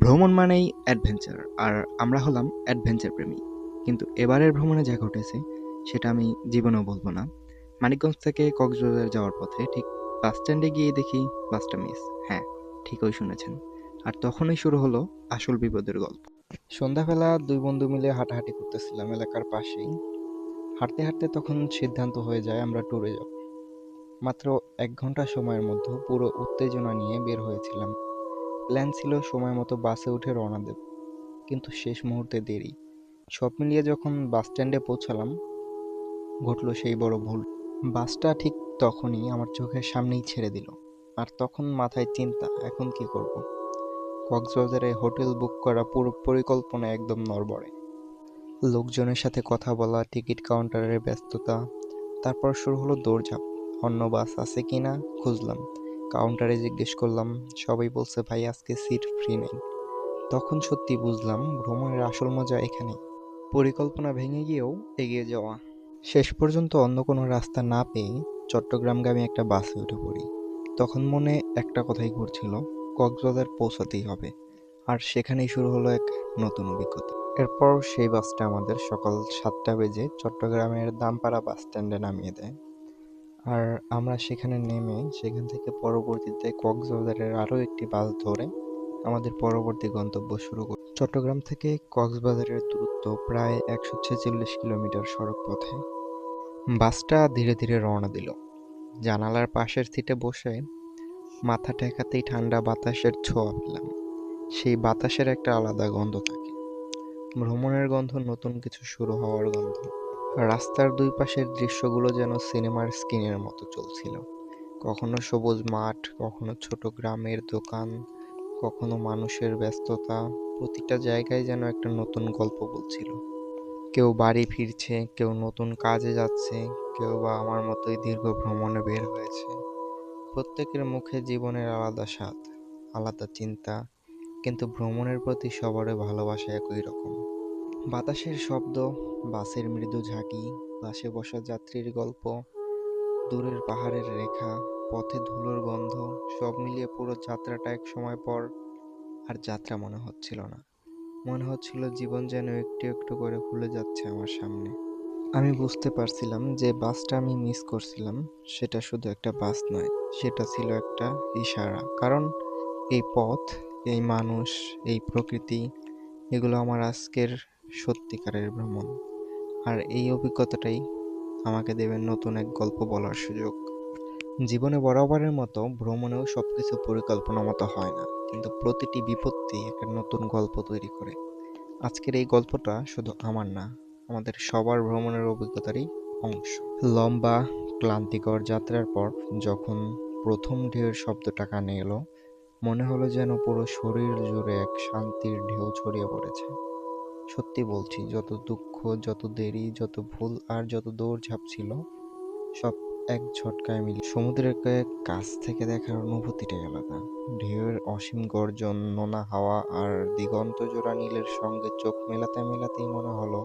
ভ্রমণ মানেই অ্যাডভেঞ্চার আর আমরা হলাম অ্যাডভেঞ্চার প্রেমী। কিন্তু এবারের ভ্রমণে যা ঘটেছে, সেটা আমি জীবনেও বলব না। মানিকগঞ্জ থেকে কক্সবাজার যাওয়ার পথে ঠিক বাস স্ট্যান্ডে গিয়ে দেখি বাসটা মিস হ্যাঁ ঠিকই শুনেছেন। আর তখনই শুরু হলো আসল বিপদের গল্প। সন্ধ্যাবেলা দুই বন্ধু মিলে হাঁটাহাঁটি করতেছিলাম এলাকার পাশেই। হাঁটতে হাঁটতে তখন সিদ্ধান্ত হয়ে যায় আমরা ট্যুরে যাব। মাত্র এক ঘণ্টা সময়ের মধ্যে পুরো উত্তেজনা নিয়ে বের হয়েছিলাম। প্ল্যান ছিল সময় মতো বাসে উঠে রওনা দেব, কিন্তু শেষ মুহূর্তে দেরি। সব মিলিয়ে যখন বাস স্ট্যান্ডে পৌঁছালাম, ঘটলো সেই বড় ভুল। বাসটা ঠিক তখনই আমার চোখের সামনেই ছেড়ে দিল, আর তখন মাথায় চিন্তা, এখন কি করব? কক্সবাজারে হোটেল বুক করা পুরো পরিকল্পনা একদম নড়বড়ে। লোকজনের সাথে কথা বলা, টিকিট কাউন্টারের ব্যস্ততা। তারপর শুরু হলো দৌড়ঝাঁপ। অন্য বাস আছে কি না খুঁজলাম। কাউন্টারে জিজ্ঞেস করলাম, সবাই বলছে, ভাই, আজকে সিট ফ্রি নেই। তখন সত্যি বুঝলাম, ভ্রমণের আসল মজা এখানে। পরিকল্পনা ভেঙে গিয়েও এগিয়ে যাওয়া। শেষ পর্যন্ত অন্য কোনো রাস্তা না পেয়ে চট্টগ্রামগামী একটা বাসে উঠে পড়ি। তখন মনে একটা কথাই ঘুরছিল, কক্সবাজার পৌঁছাতেই হবে। আর সেখানেই শুরু হলো এক নতুন অভিজ্ঞতা। এরপর সেই বাসটা আমাদের সকাল সাতটা বেজে চট্টগ্রামের দামপাড়া বাস স্ট্যান্ডে নামিয়ে দেয়। আর আমরা সেখানে নেমে সেখান থেকে পরবর্তীতে কক্সবাজারের আরও একটি বাস ধরে আমাদের পরবর্তী গন্তব্য শুরু করি। চট্টগ্রাম থেকে কক্সবাজারের দূরত্ব প্রায় একশো ছেচল্লিশ কিলোমিটার সড়ক পথে। বাসটা ধীরে ধীরে রওনা দিল। জানালার পাশের সিটে বসে মাথা ঠেকাতেই ঠান্ডা বাতাসের ছোঁয়া পেলাম। সেই বাতাসের একটা আলাদা গন্ধ থাকে। ভ্রমণের গন্ধ, নতুন কিছু শুরু হওয়ার গন্ধ। রাস্তার দুই পাশের দৃশ্যগুলো যেন সিনেমার স্ক্রিনের মতো চলছিল। কখনো সবুজ মাঠ, কখনো ছোট গ্রামের দোকান, কখনো মানুষের ব্যস্ততা। প্রতিটা জায়গায় যেন একটা নতুন গল্প বলছিল। কেউ বাড়ি ফিরছে, কেউ নতুন কাজে যাচ্ছে, কেউ বা আমার মতোই দীর্ঘ ভ্রমণে বের হয়েছে। প্রত্যেকের মুখে জীবনের আলাদা স্বাদ, আলাদা চিন্তা, কিন্তু ভ্রমণের প্রতি সবারই ভালোবাসা একই রকম। বাতাসের শব্দ, বাসের মৃদু ঝাঁকি, বাসে বসা যাত্রীর গল্প, দূরের পাহাড়ের রেখা, পথে ধুলোর গন্ধ, সব মিলিয়ে পুরো যাত্রাটা এক সময় পর আর যাত্রা মনে হচ্ছিল না। মনে হচ্ছিল জীবন যেন একটু একটু করে খুলে যাচ্ছে আমার সামনে। আমি বুঝতে পারছিলাম যে বাসটা আমি মিস করছিলাম, সেটা শুধু একটা বাস নয়, সেটা ছিল একটা ইশারা। কারণ এই পথ, এই মানুষ, এই প্রকৃতি, এগুলো আমার আজকের সত্যিকারের ভ্রমণ। আর এই অভিজ্ঞতাটাই আমাকে দেবে নতুন এক গল্প বলার সুযোগ। জীবনে বরাবরের মতো ভ্রমণেও সব কিছু পরিকল্পনা মতো হয় না, কিন্তু প্রতিটি বিপত্তি একটা নতুন গল্প তৈরি করে। আজকের এই গল্পটা শুধু আমার না, আমাদের সবার ভ্রমণের অভিজ্ঞতারই অংশ। লম্বা, ক্লান্তিকর যাত্রার পর যখন প্রথম ঢেউয়ের শব্দটা কানে এলো, মনে হলো যেন পুরো শরীর জুড়ে এক শান্তির ঢেউ ছড়িয়ে পড়েছে। সত্যি বলছি, যত দুঃখ, যত দেরি, যত ভুল আর যত দৌড়ঝাঁপ ছিল, সব এক ঝটকায় মিলে সমুদ্রের কাছ থেকে দেখার অনুভূতিটাই আলাদা ঢেউয়ের অসীম গর্জন, নোনা হাওয়া আর দিগন্ত জোড়া নীলের সঙ্গে চোখ মেলাতে, মেলাতেই মনে হলো